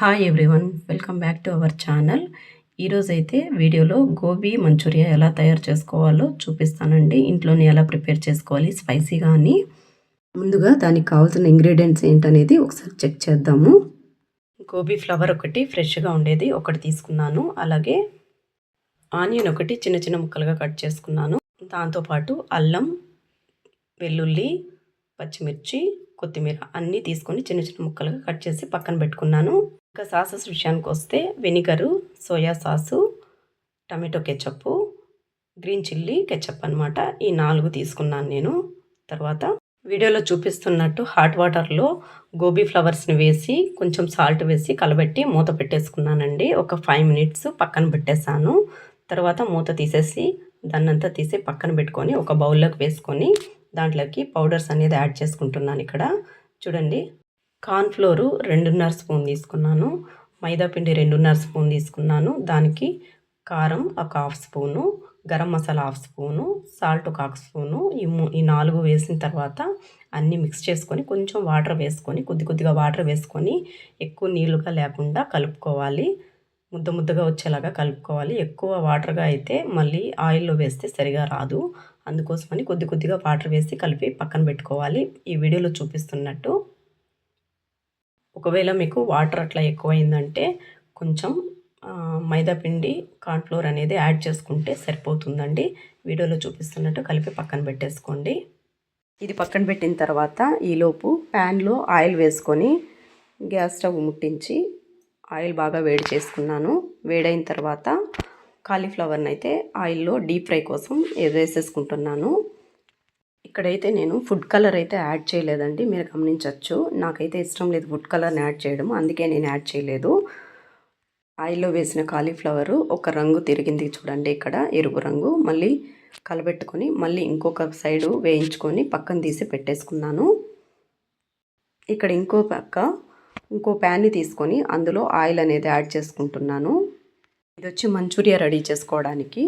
Hi everyone welcome back to our channel ఈరోజైతే వీడియోలో gobi Manchuria ఎలా తయారు చేసుకోవాలో చూపిస్తానండి. ఇంట్లోనే ఎలా ప్రిపేర్ చేసుకోవాలి స్పైసీగా అని. ముందుగా దానికి కావాల్సిన ఇంగ్రీడియంట్స్ ఏంటనేది ఒకసారి చెక్ చేద్దాము. గోబీ ఫ్లవర్ ఒకటి ఫ్రెష్గా ఉండేది ఒకటి తీసుకున్నాను. అలాగే ఆనియన్ ఒకటి చిన్న చిన్న ముక్కలుగా కట్ చేసుకున్నాను. దాంతోపాటు అల్లం వెల్లుల్లి పచ్చిమిర్చి కొత్తిమీర అన్నీ తీసుకొని చిన్న చిన్న ముక్కలుగా కట్ చేసి పక్కన పెట్టుకున్నాను. ఇంకా సాసెస్ విషయానికి వస్తే vinegar soya sauce tomato ketchup green chilli ketchup అనమాట ఈ నాలుగు తీసుకున్నాను నేను. తర్వాత వీడియోలో చూపిస్తున్నట్టు హాట్ వాటర్లో గోబీ ఫ్లవర్స్ని వేసి కొంచెం సాల్ట్ వేసి కలబెట్టి మూత పెట్టేసుకున్నానండి. ఒక ఫైవ్ మినిట్స్ పక్కన పెట్టేశాను. తర్వాత మూత తీసేసి దాన్నంతా తీసి పక్కన పెట్టుకొని ఒక బౌల్లోకి వేసుకొని దాంట్లోకి పౌడర్స్ అనేది యాడ్ చేసుకుంటున్నాను ఇక్కడ. చూడండి కార్న్ఫ్లోరు రెండున్నర స్పూన్ తీసుకున్నాను. మైదాపిండి రెండున్నర స్పూన్ తీసుకున్నాను. దానికి కారం ఒక half spoon garam masala half spoon salt ఒక హాఫ్ స్పూను ఈ ఈ నాలుగు వేసిన తర్వాత అన్నీ మిక్స్ చేసుకొని కొంచెం వాటర్ వేసుకొని కొద్ది కొద్దిగా వాటర్ వేసుకొని ఎక్కువ నీళ్ళుగా లేకుండా కలుపుకోవాలి. ముద్ద ముద్దగా వచ్చేలాగా కలుపుకోవాలి. ఎక్కువ వాటర్గా అయితే మళ్ళీ ఆయిల్లో వేస్తే సరిగా రాదు. అందుకోసమని కొద్ది కొద్దిగా వాటర్ వేసి కలిపి పక్కన పెట్టుకోవాలి. ఈ వీడియోలో చూపిస్తున్నట్టు ఒకవేళ మీకు వాటర్ అట్లా ఎక్కువైందంటే కొంచెం మైదాపిండి కార్న్ఫ్లోర్ అనేది యాడ్ చేసుకుంటే సరిపోతుందండి. వీడియోలో చూపిస్తున్నట్టు కలిపి పక్కన పెట్టేసుకోండి. ఇది పక్కన పెట్టిన తర్వాత ఈలోపు ప్యాన్లో ఆయిల్ వేసుకొని గ్యాస్ స్టవ్ ముట్టించి ఆయిల్ బాగా వేడి చేసుకున్నాను. వేడైన తర్వాత కాలీఫ్లవర్ని అయితే ఆయిల్లో డీప్ ఫ్రై కోసం వేసేసుకుంటున్నాను ఇక్కడైతే నేను ఫుడ్ కలర్ అయితే యాడ్ చేయలేదండి మీరు గమనించవచ్చు నాకైతే ఇష్టం లేదు ఫుడ్ కలర్ని యాడ్ చేయడం అందుకే నేను యాడ్ చేయలేదు. ఆయిల్లో వేసిన కాలీఫ్లవరు ఒక రంగు తిరిగింది చూడండి ఇక్కడ ఎరుపు రంగు. మళ్ళీ కలబెట్టుకొని మళ్ళీ ఇంకొక సైడు వేయించుకొని పక్కన తీసి పెట్టేసుకున్నాను. ఇక్కడ ఇంకో పక్క ఇంకో ప్యాన్ని తీసుకొని అందులో ఆయిల్ అనేది యాడ్ చేసుకుంటున్నాను. ఇది వచ్చి మంచూరియా రెడీ చేసుకోవడానికి.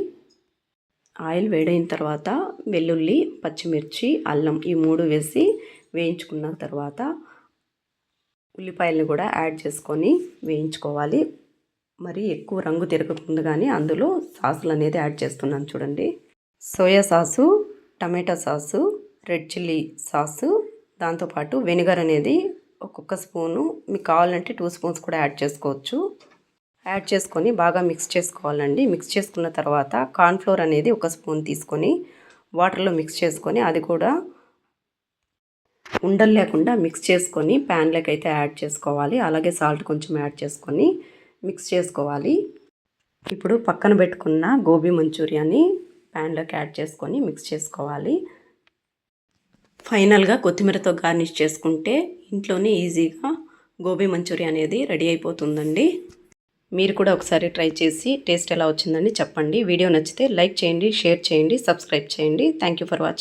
ఆయిల్ వేడైన తర్వాత వెల్లుల్లి పచ్చిమిర్చి అల్లం ఈ మూడు వేసి వేయించుకున్న తర్వాత ఉల్లిపాయలను కూడా యాడ్ చేసుకొని వేయించుకోవాలి. మరి ఎక్కువ రంగు తిరగకుండా కానీ అందులో సాసులు అనేది యాడ్ చేస్తున్నాను చూడండి. Soya sauce tomato sauce red chilli sauce దాంతోపాటు వెనిగర్ అనేది ఒక్కొక్క స్పూను మీకు కావాలంటే టూ స్పూన్స్ కూడా యాడ్ చేసుకోవచ్చు. యాడ్ చేసుకొని బాగా మిక్స్ చేసుకోవాలండి. మిక్స్ చేసుకున్న తర్వాత కార్న్ఫ్లోర్ అనేది ఒక స్పూన్ తీసుకొని వాటర్లో మిక్స్ చేసుకొని అది కూడా ఉండలు లేకుండా మిక్స్ చేసుకొని ప్యాన్లోకి అయితే యాడ్ చేసుకోవాలి. అలాగే సాల్ట్ కొంచెం యాడ్ చేసుకొని మిక్స్ చేసుకోవాలి. ఇప్పుడు పక్కన పెట్టుకున్న గోబీ మంచూరియాని ప్యాన్లోకి యాడ్ చేసుకొని మిక్స్ చేసుకోవాలి. ఫైనల్గా కొత్తిమీరతో గార్నిష్ చేసుకుంటే ఇంట్లోనే ఈజీగా గోబీ మంచూరియా అనేది రెడీ అయిపోతుందండి. మీరు కూడా ఒకసారి ట్రై చేసి టేస్ట్ ఎలా వచ్చిందని చెప్పండి. వీడియో నచ్చితే లైక్ చేయండి షేర్ చేయండి సబ్స్క్రైబ్ చేయండి. Thank for watching